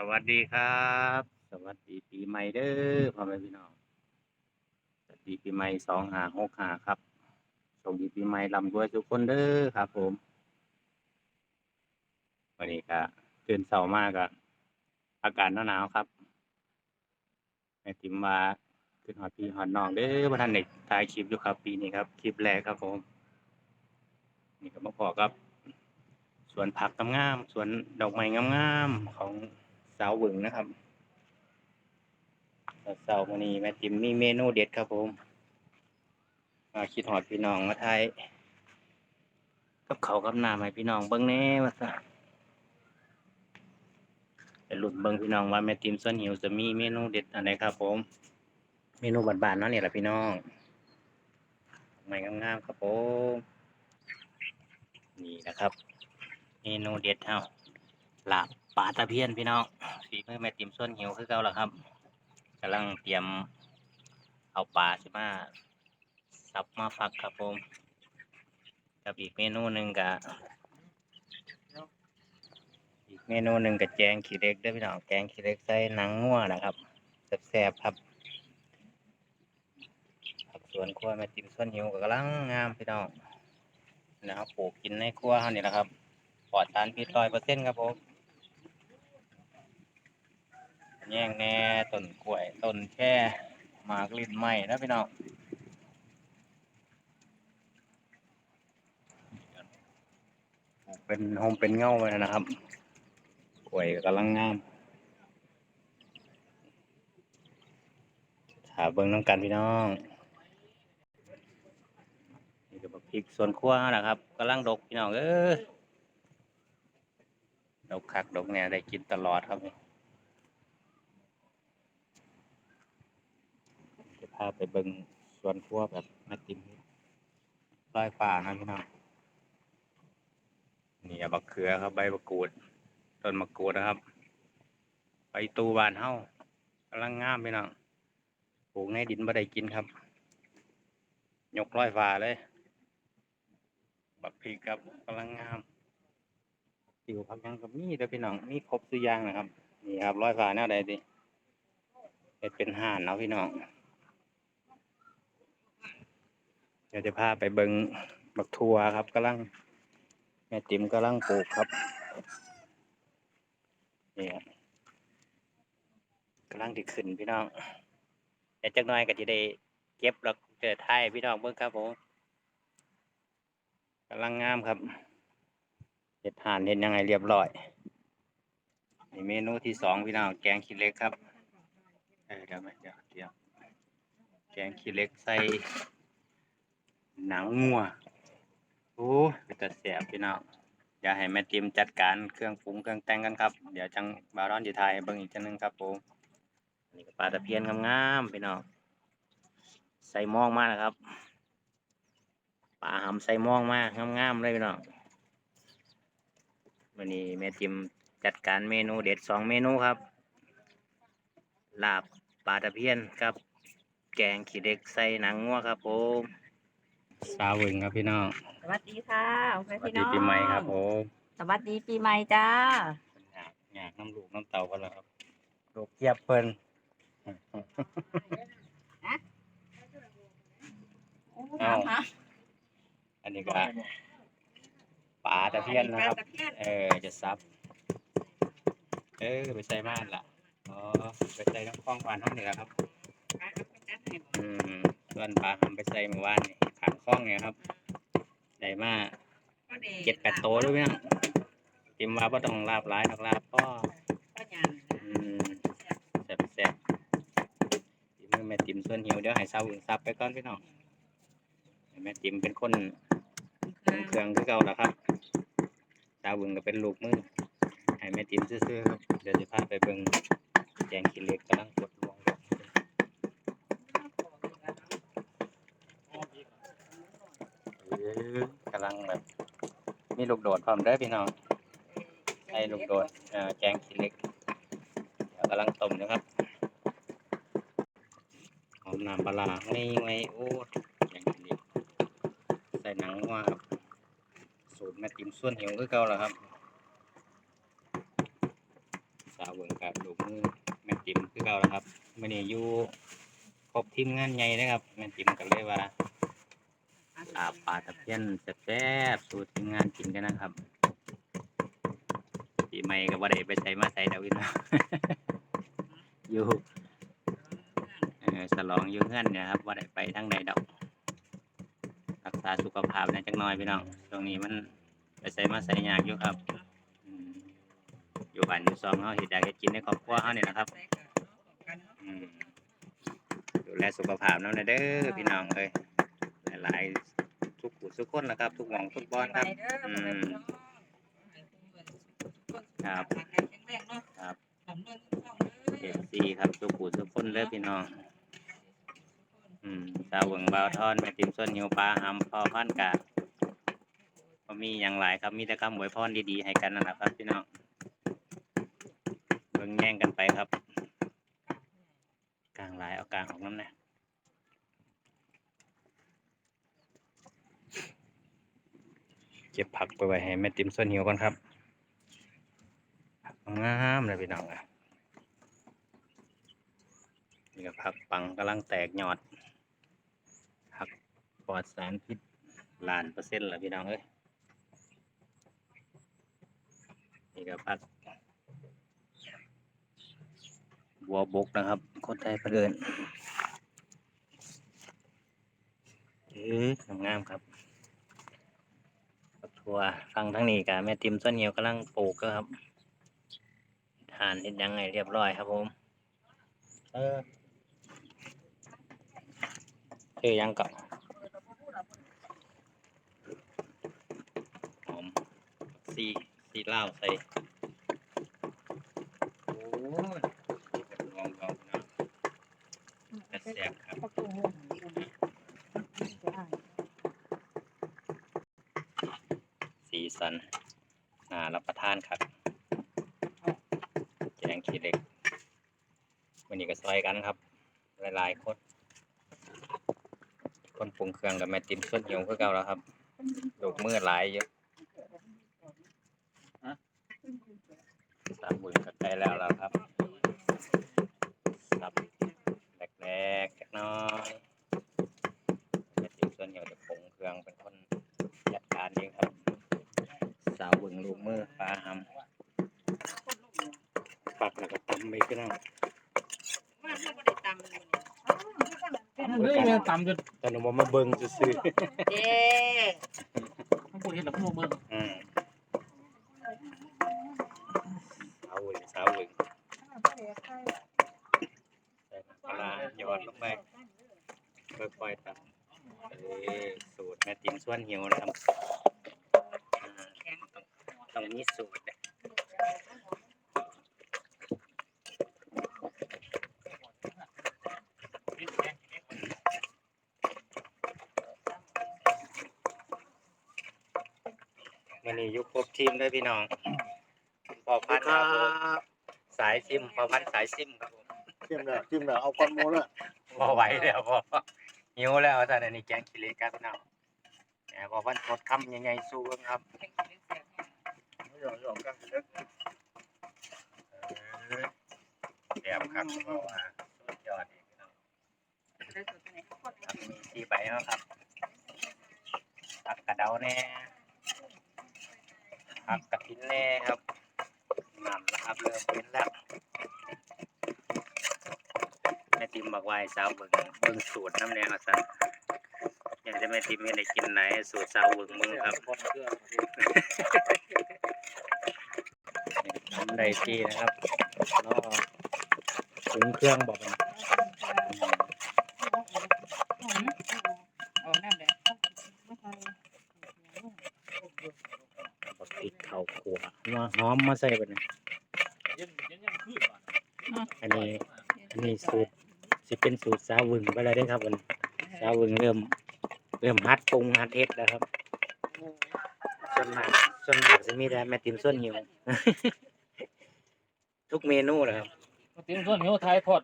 สวัสดีครับ สวัสดีปีใหม่เด้อพ่อแม่พี่น้องสวัสดีปีใหม่สองหาหกหาครับโชคดีปีใหม่ลำรวยทุกคนเด้อครับ ผม วันนี้ก็ตื่นเช้ามากอะอากาศหนาวๆครับแม่ติมมาขึ้นฮอดพี่ฮอดน้องเด้อประธานเด็กถ่ายคลิปอยู่ครับ ปีนี้ครับคลิปแรกครับผม นี่ก็มาพอครับ สวนผักงามๆสวนดอกไม้งามๆของ สาวหวึงนะครับสาววันนี้แม่ติมมีเมนูเด็ดครับผมมาคิดหอดพี่น้องมาไทยกับเขากับน้ำให้พี่น้องเบิ้งแน่ว่าซะไปหลุดเบิ้งพี่น้องว่าแม่ติมส่วนหิวจะมีเมนูเด็ดอะไรครับผม เมนูบานๆเนาะนี่แหละพี่น้องดอกไม้งามๆครับผมนี่นะครับ เมนูเด็ดเฮาลาบ ปลาตะเพียนพี่น้องฝีมือแม่ติมส่วนหิวคือเก่าแล้วครับกำลังเตรียมเอาปลาใช่มาสับมาฟักครับผมกับอีกเมนูหนึ่งกับอีกเมนูหนึ่งกับแกงขี้เล็กด้วยพี่น้องแกงขี้เล็กใส่หนังงัวนะครับแซ่บๆครับผักสวนครัวแม่ติมส่วนหิวก็กำลังงามพี่น้องนะครับปลูกกินในครัวเฮานี่แหละครับปลอดสารพิษร้อยเปอร์เซ็นต์ครับผม แย่งแหน่ต้นกล้วยต้นแค่หมากลิ้นไหม้นะพี่น้องปลูกเป็นโฮมเป็นเง่าไปนะครับกล้วยก็กำลังงามหาเบิ้งน้ำกันพี่น้องนี่ก็บักพริกส่วนครัวนั่นแหละครับกำลังดกพี่น้องเอ้ยดอกคักดอกเนี่ยได้กินตลอดครับจ พาไปเบิ่งสวนครัวแบบแม่ติมร้อยป่านะพี่น้องนี่อะบักเขือครับ ใบมะกรูด ต้นมะกรูดนะครับใบตูบานเฮากำลังงามพี่น้องปลูกในดินบ่ได้กินครับ ยกร้อยฟ้าเลย บักพริกครับกำลังงามติวพักยังกับมีเด้อพี่น้องมีครบสุอยางนะครับ นี่ครับร้อยฟ้าแนวใดดิเฮ็ดเป็นห่านเนาะพี่น้อง เดี๋ยวจะพาไปเบิงบักทัวครับกำลังแม่ติ๋มกำลังปลูกครับนี่ครับกำลังที่ขึ้นพี่น้องเดี๋ยวจักหน่อยก็จะได้เก็บแล้วเจอท้ายพี่น้องเบิ่งครับผมกำลังงามครับเห็ดห่านเห็ดยังไงเรียบร้อยนี่เมนูที่สองพี่น้องแกงขี้เล็กครับเออเดี๋ยวไหมเดี๋ยวเดี๋ยวแกงขี้เล็กใส่ หนังงัวโอ้ยเป็นตาแสบพี่น้องอย่าให้แม่ติมจัดการเครื่องปรุงเครื่องแต่งกันครับ เดี๋ยวจังบาร้อนจะทายเบิ่งอีกจังนึงครับผมนี่ก็ปลาตะเพียนงามๆพี่น้องใส่มองมากนะครับปลาหำใส่มองมากงามๆเลยพี่น้องวันนี้แม่จิมจัดการเมนูเด็ดสองเมนูครับลาบปลาตะเพียนกับ แกงขี้เด็กใส่หนังงัวครับผม สาวึงครับพี่น้องสวัสดีค่ะแม่สวัสพี่ดีน้องปีใหม่ครับผมสวัสดีปีใหม่จ้าอยากอยากน้ำลูกน้ำเต่ากันแล้วครับลูกเกียบเพิ่นเอ้าฮะอันนี้ก็ปลาตะเพียนนะครับปลาตเพียนเออจะซับ เออไปใส่บ้านล่ะอ๋อไปใส่น้ำคลองปานห้องนี่แหละครับ อืมส่วนปลาทำไปใส่เมื่อวานนี่ขางคล้องเนี่ยครับได้มาเจ็ดแปดโตด้วยพี่น้องติมว่าบ่ต้องลาบหลายดอกลาบก็แซ่บแซ่บติมแม่ติมส่วนหิวเดี๋ยวให้เศร้าอื่นซับไปก่อนพี่น้องแม่ติมเป็นคนลงเครื่องคือเก่าแล้วครับสาวบึงก็เป็นลูกมือให้แม่ติมซื่อๆครับเดี๋ยวจะพาไปเบิ่งแกงขีเล็กกำลังกดลง เออกำ ลังแบบ มีลูกโดดพร้อมเด้อพี่น้องใส่ลูกโดดเอ่อแกงขี้เหล็กเดี๋ยวกำลังต้มนะครับหอมน้ำปลาร้าไม่ไว้โอ้แกงขี้เหล็กใส่หนังว่าครับสูตรแม่ติ๋มส่วนหิวคือเก่าแล้วครับ สาวเบิ่งกับลูกมือแม่ติ๋มคือเก่าแล้วครับมื้อนี้อยู่ครบทีมงานใหญ่นะครับแม่ติ๋มก็เลยว่า อาปลาตะเพียนแซ่บๆสู่ทีมงานกินกันนะครับปีใหม่ก็บ่ได้ไปใส่มาใส่ดอกวินเนาะอยู่เออฉลองอยู่เฮือนเนี่ยครับบ่ได้ไปทางใดดอกรักษาสุขภาพนะจักหน่อยพี่น้องช่วงนี้มันไปใส่มาใส่ยากอยู่ครับอยู่บ้านอยู่ซองเฮาเฮ็ดได้เฮ็ดกินในครอบครัวเฮานี่แหละครับดูแลสุขภาพนำเด้อพี่น้องเอ้ยหลาย ผู้ทุกคนละครับ ทุกหม่องทุกบอนครับ อืม ครับครับเอฟซีครับทุกผู้ทุกคนเด้อพี่น้อง อืมสาวเวิงบาวทอนแม่ติมส้นหิวปลาหำพอพันกาก็มีอย่างหลายครับมีแต่คำอวยพรดีๆให้กันนั่นแหละครับพี่น้องเบิ่งแย่งกันไปครับ กลางหลายเอากลางออกน้ำนะ เก็บผักไปไว้ให้แม่ติมส้นหิวก่อนครับงามเลยพี่น้องอะนี่ก็ผักปังกำลังแตกยอดผักปลอดสารพิษล้านเปอร์เซ็นต์แหละพี่น้องเอ้ยนี่ก็ผักบัวบกนะครับ คนไทยเพื่อนเอองามครับัวฟังทั้งนี้กับแม่ติมส้นเหนียวกำลังปลูกแล้วครับทานเห็นยังไงเรียบร้อยครับผม เออคือยังเกาะหอมซีซีเหล้าใส่โอ้ยลองลองนะกระแสครับ สีสันน่ารับประทานครับแกงขี้เหล็กวันนี้ก็ซอยกันครับหลายๆคนคนปรุงเครื่องกับแม่ติมส่วนเหี่ยวคือเก่าแล้วครับลูกมือหลายเยอะสามบุญกับใจแล้วแล้วครับสับแรกๆจักหน้อยแม่ติมส่วนเหี่ยวจะปรุงเครื่องเป็นคนจัดการเองครับ สาวบึงลูกมือปลาหำปักแล้วก็ตำไปขึ้นเอา เฮ้ยแม่ต่ำจนตอนนี้ผมมาเบิ่งซื่อเย้ทั้งพูดเห็นหลังพวกมึงๆอืมสาวบึงสาวบึงใส่น้ำปลาร้าหยอดลงไปค่อยๆตำเออสูตรแม่ติ๋มส่วนหิวนะครับอ่าต้องต้องมีสูตร นะวันนี้อยุคครบทีมเลยพี่น้องพอพันธุ์ครับผมสายซิมพอพันธุ์สายซิมครับผมจิ้มเลยจิ้มเลยเอาก้อนหมูเลยพอไหวแล้วพอหิวแล้วแต่อันนี้แกงขี้เหล็กครับพี่น้องแหมพอพันธุ์กดคำใหญ่ๆสู้เบิ่งครับไม่ยอมยอมกันเล็กเออเตรียมครับเพราะว่าสุดยอดอีกพี่น้องครับมีสีใบแล้วครับผักกระเดาแน่ ผักกระถินแน่ครับนั่นละครับเริ่มเป็นแล้วแม่ติมบอกว่าสาวเบิ่งเบิ่งสูตรน้ำแดงเอาซะอยากจะแม่ติมไม่ได้กินไหนสูตรสาวเบิ่งมึงครับคนเครื่องทำได้ที่นะครับก็ถึงเครื่องบอกกัน หอมมาใส่ไปนะยังยังยังขึ้นว่ะอันนี้อันนี้สูตรสิเป็นสูตรสาวึงไปแล้วได้อครับวันสาวึงเริ่ม เริ่มฮัดปรุงฮัดเฮ็ดแล้วครับส่วนมากส่วนมากจะมีแต่แม่ติมส่วนหิว ทุกเมนูเลยครับมาเตรียมส่วนหิวไทยทอด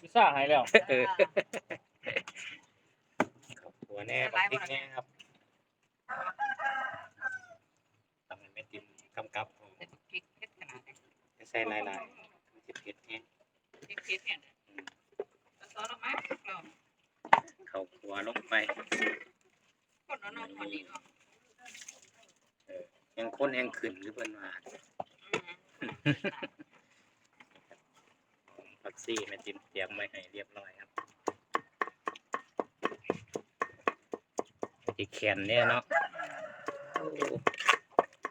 พิซซ่าหายแล้วเออหัวแน่บักพริกแน่ครับ ทำให้แม่ติมกำกับผมจะใส่หลายเผ็ดแห้งพริกเผ็ดเนี่ยซอสละมั้งเราเข้าครัวลงไปคนนอนคนนี้เนาะแห้งข้นแห้งขึ้นหรือเปล่าว่าผักซี่แม่ติมเตรียมไว้ให้เรียบร้อยครับอีกแขนเนี่ยเนาะโอ้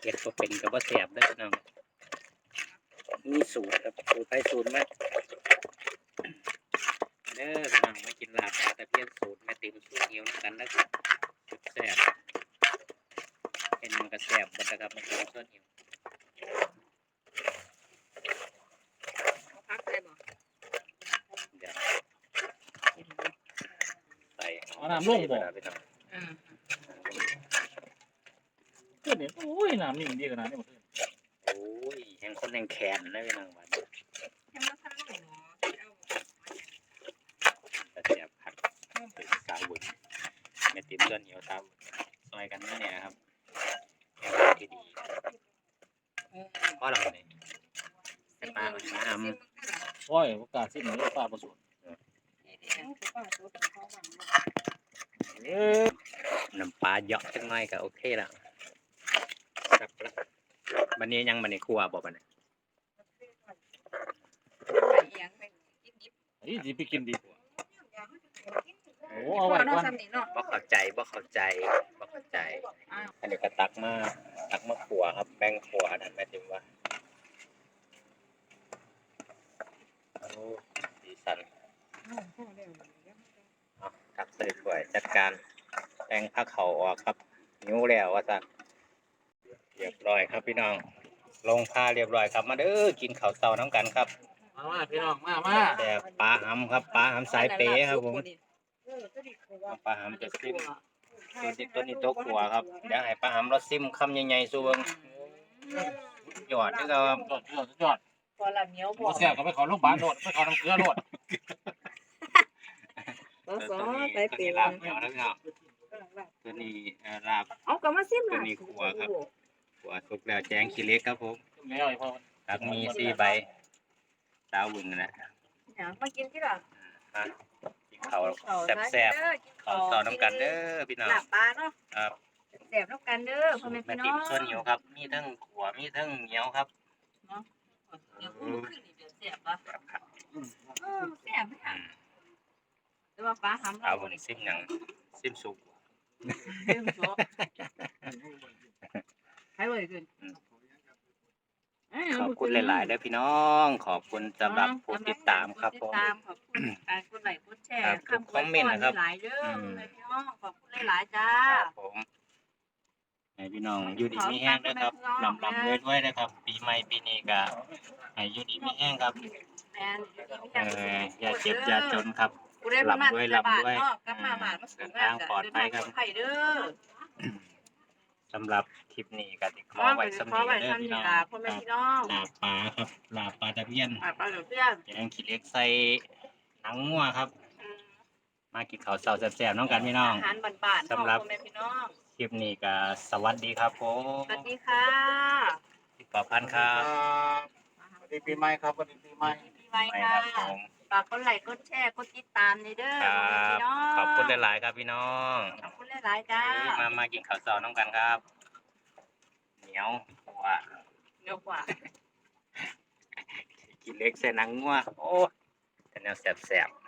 เก็ดก็เป็นกับว่าแสบได้อพี่น้อง มีสูตรครับสูตรไปสูตรมาเด้อพี่น้องมากินลาบปลาตะเพียนสูตรแม่ติมสู้เหนียวกันนะครับสุดแสบเป็นมันก็แสบหมดนะครับมันเป็นส่วนเหนียวพักได้บ่เดี๋ยวใส่เอาน้ำลงบ่ไปทำอืมขึ้นเนี่ยโอ้ยน้ำนี่มันดีขนาดนี้หมดเลยโอ้ ยแห่งคนแห่งแขนนะพี่น้องวันเอาแต่เสียบผักเป็นสาวบุญแม่ติมส่วนเหนียวสาวบุญซอยกันนี่เนี่ยครับแห่งที่ดีเพราะเราเนี่ยเป็นปลาเป็นปลาทโอ้ยโอกาสสิ้นเลยป้าประสูติเอ้ยำน้ำปลาเยอะจังหน่อยก็โอเคละครับละ วันนี้ยังมันในครัวบอกมันยไปเอียงไปกินดิบไอ้สิไปกินดีกว่าโอ้เอาไว้ก่อนเนาะบ่เข้าใจบ่เข้าใจบ่เข้าใจอ้าวอันนี้ก็ตักมาตักมาขัวครับแบ่งขัวนั่นแม่ติมว่าโอ้สีสันเอาตักใส่ถ้วยจัดการแบ่งผักเขาออกครับนิ้วแล้วว่าสัก เรียบร้อยครับพี่น้อง ลงผ้าเรียบร้อยครับมาเด้อกินข้าวเช้าน้ำกันครับมามาพี่น้องมามาแต่ปลาหำครับปลาหำสายเป๋ครับผมปลาหำจะซิมตัวนี้ตัวนี้ตัวขัวครับเดี๋ยวให้ปลาหำเราซิมคำใหญ่ๆสู้เบิ่งยอดนี่ก็ยอดยอดยอดพอละเหนียวพอบ่แซ่บก็ไปขอโรงพยาบาลโลดไปขอน้ำเกลือโลดบ่ซอไปตัวเปลี่นี้ยนลาบเหนียวนะพี่น้องตัวนี้เอ่อลาบเอาก็มาซิมตัวนี้ขัวครับ ขัวสุกแล้วแจงขี้เล็กครับผมแล้วไอ้พ่อตักมีสี่ใบดาวบุญนะเนี่ยมากินที่ละฮะกินข้าวแซ่บๆข้าวซอยน้ำกันเด้อพี่น้องหลับปลาเนาะครับแซ่บน้ำกันเด้อพ่อแม่แม่พี่น้ติ๋อมงส่วนเหนียวครับ มีทั้งขัวมีทั้งเหนียวครับเดี๋ยวพูดขึ้นนี่เดี๋ยวแซ่บปะเออแซ่บไหมคะแต่ว่าปลาหำดาวบุญซิมหยังซิมสุกเริ่ม โชว์ให้เลยขึ้นขอบคุณหลายๆเด้อพี่น้อง ขอบคุณสำหรับผู้ติดตามครับผมติดตามขอบคุณการกดไลค์กดแชร์ครับทุกคอมเมนต์นะครับ หลายเด้อพ่อแม่พี่น้องขอบคุณหลายๆจ้า ครับผมให้พี่น้องอยู่ดีมีแห้งนะครับลำลำด้วยด้วยนะครับ ปีใหม่ปีนี้ก็ให้อยู่ดีมีแห้งครับแม่นอยู่ดีมีเอแรงออย่าเจ็บอย่าจนครับ กูได้ประมาณลำด้วยระบาดลำด้วยเนาะกลับมาบ้านมาสู่งานก็เดินทางปลอดภัยครับเดินทางปลอดภัยเด้อ สำหรับคลิปนี้ก็สิขขออไว้ไว้สำขอนีไว้เด้อท่านพี่นี่น้องล่ะพ่อแม่พี่น้องลาบปลาครับลาบปลาตะเพียนอ่าปลาเหลือเพื่อนแกงขี้เหล็กใส่หนังงัวครับอืมมากินข้าวเช้าแซ่บๆน้องกันพี่น้องอาหารบ้านๆเนาะสำหรับพ่อแม่พี่น้องคลิปนี้ก็สวัสดีครับผมสวัสดีค่ะสิบกว่าพันครับสวัสดีปีใหม่ครับสวัสดีปีใหม่พี่ไว้ไม่ค่ะครับผม ฝากกดไลค์กดแชร์กดติดตามในเด้อครพ่อแม่ับพี่น้องขอบคุณหลาย ๆ ครับพี่น้องขอบคุณหลายๆจ้ามามากินข้าวเช้าน้องกันครับ เหนียวหัวเดี๋ยวกว่ากินเล็กใส่หนังงัวโอ้แต่แนวแซ่บๆ